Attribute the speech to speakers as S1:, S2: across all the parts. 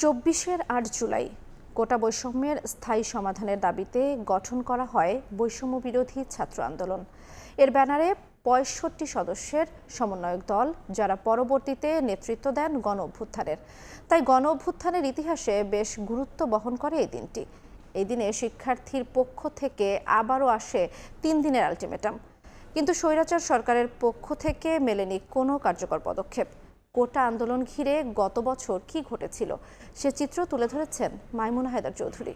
S1: চব্বিশের আট জুলাই। কোটা বৈষম্যের স্থায়ী সমাধানের দাবিতে গঠন করা হয় বৈষম্য বিরোধী ছাত্র আন্দোলন। এর ব্যানারে পঁয়ষট্টি সদস্যের সমন্বয়ক দল, যারা পরবর্তীতে নেতৃত্ব দেন গণ অভ্যুত্থানের। তাই গণ অভ্যুত্থানের ইতিহাসে বেশ গুরুত্ব বহন করে এই দিনটি। এই দিনে শিক্ষার্থীর পক্ষ থেকে আবারও আসে তিন দিনের আলটিমেটাম। কিন্তু স্বৈরাচার সরকারের পক্ষ থেকে মেলেনি কোনো কার্যকর পদক্ষেপ। কোটা আন্দোলন ঘিরে গত বছর কি ঘটেছিল? সে চিত্র তুলে ধরেছেন মাইমুন হায়দার চৌধুরী।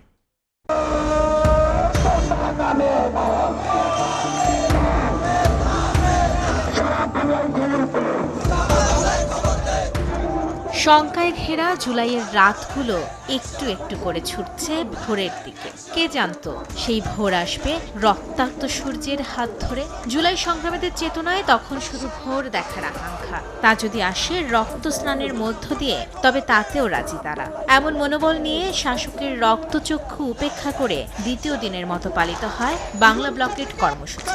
S2: শঙ্কায় ঘেরা জুলাইয়ের রাতগুলো একটু একটু করে ছুটছে ভোরের দিকে। কে জানতো? সেই ভোর আসবে রক্তাক্ত সূর্যের হাত ধরে। জুলাই সংগ্রামীদের চেতনায় তখন শুধু ভোর দেখার আকাঙ্ক্ষা। তা যদি আসে রক্ত স্নানের মধ্য দিয়ে, তবে তাতেও রাজি তারা। এমন মনোবল নিয়ে শাসকের রক্তচক্ষু উপেক্ষা করে দ্বিতীয় দিনের মতো পালিত হয় বাংলা ব্লকেট কর্মসূচি।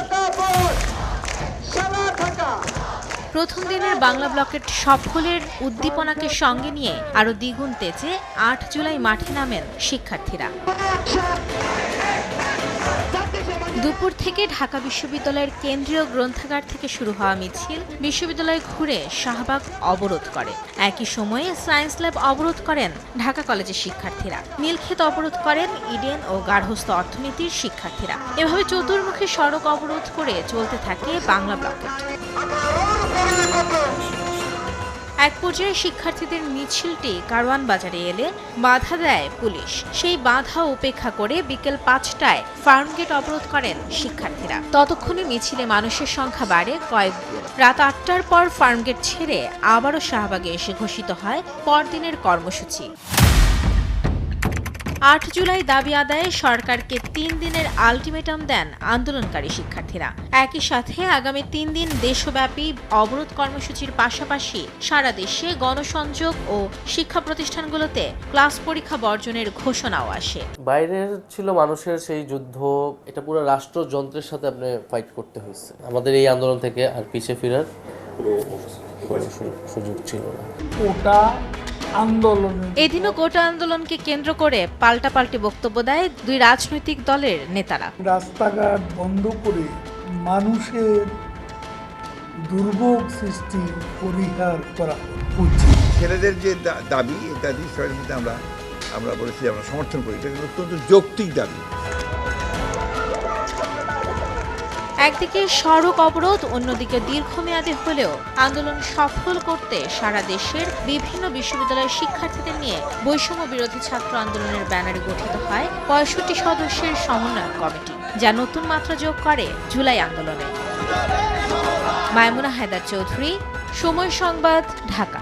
S2: প্রথম দিনের বাংলা ব্লকের সফলের উদ্দীপনাকে সঙ্গে নিয়ে আরও দ্বিগুণ তেজে আট জুলাই মাঠে নামেন শিক্ষার্থীরা। দুপুর থেকে ঢাকা বিশ্ববিদ্যালয়ের কেন্দ্রীয় গ্রন্থাগার থেকে শুরু হওয়া মিছিল বিশ্ববিদ্যালয় ঘুরে শাহবাগ অবরোধ করে। একই সময়ে সায়েন্স ল্যাব অবরোধ করেন ঢাকা কলেজের শিক্ষার্থীরা। নীলক্ষেত অবরোধ করেন ইডেন ও গার্হস্থ অর্থনীতির শিক্ষার্থীরা। এভাবে চতুর্মুখী সড়ক অবরোধ করে চলতে থাকে বাংলা ব্লকেট এক পর্যায়ে শিক্ষার্থীদের মিছিলটি কারওয়ান বাজারে এলে বাধা দেয় পুলিশ। সেই বাধা উপেক্ষা করে বিকেল পাঁচটায় ফার্মগেট অবরোধ করেন শিক্ষার্থীরা। ততক্ষণে মিছিলে মানুষের সংখ্যা বাড়ে কয়েক রাত আটটার পর ফার্মগেট ছেড়ে আবারও শাহবাগে এসে ঘোষিত হয় পরদিনের কর্মসূচি। আট জুলাই দাবি আদায়ে সরকারকে তিন দিনের আলটিমেটাম দেন আন্দোলনকারী শিক্ষার্থীরা। একই সাথে আগামী তিন দিন দেশব্যাপী অবরোধ কর্মসূচির পাশাপাশি সারা দেশে গণসংযোগ ও শিক্ষা প্রতিষ্ঠানগুলোতে ক্লাস পরীক্ষা বর্জনের ঘোষণাও আসে।
S3: বাইরের ছিল মানুষের সেই যুদ্ধ এটা পুরো রাষ্ট্রযন্ত্রের সাথে আপনি ফাইট করতে হয়েছে। আমাদের এই আন্দোলন থেকে আর পিছিয়ে ফেরার সুযোগ ছিল না।
S4: কোটা
S2: এদিনও গোটা আন্দোলনকে কেন্দ্র করে পাল্টাপাল্টি বক্তব্য দেয় দুই রাজনৈতিক দলের নেতারা।
S4: রাস্তাঘাট বন্ধ করে মানুষের দুর্ভোগ সৃষ্টি পরিহার করা উচিত।
S5: ছেলেদের যে দাবি এই দাবি সবাই আমরা আমরা বলেছি আমরা সমর্থন করি। এটা কিন্তু অত্যন্ত যৌক্তিক দাবি।
S2: একদিকে সড়ক অবরোধ, অন্যদিকে দীর্ঘমেয়াদী হলেও আন্দোলন সফল করতে সারা দেশের বিভিন্ন বিশ্ববিদ্যালয়ের শিক্ষার্থীদের নিয়ে বৈষম্য বিরোধী ছাত্র আন্দোলনের ব্যানারে গঠিত হয় পঁয়ষট্টি সদস্যের সমন্বয় কমিটি, যা নতুন মাত্রা যোগ করে জুলাই আন্দোলনে। মায়মুনা হায়দার চৌধুরী, সময় সংবাদ, ঢাকা।